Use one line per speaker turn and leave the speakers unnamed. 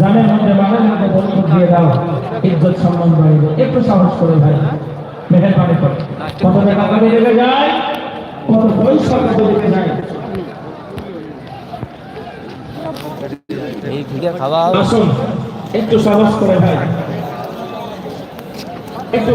জানের মধ্যে বাবার মধ্যে বরকত দিয়ে দাও ইজ্জত সম্মান বাড়িয়ে একটু সাহস করে ভাই মেহেরবানি করে। কত টাকা রেখে যায়? কত পয়সা রেখে যায়?
এই থেকে খাওয়া
আসুন একটু সাহস করে ভাই। একটু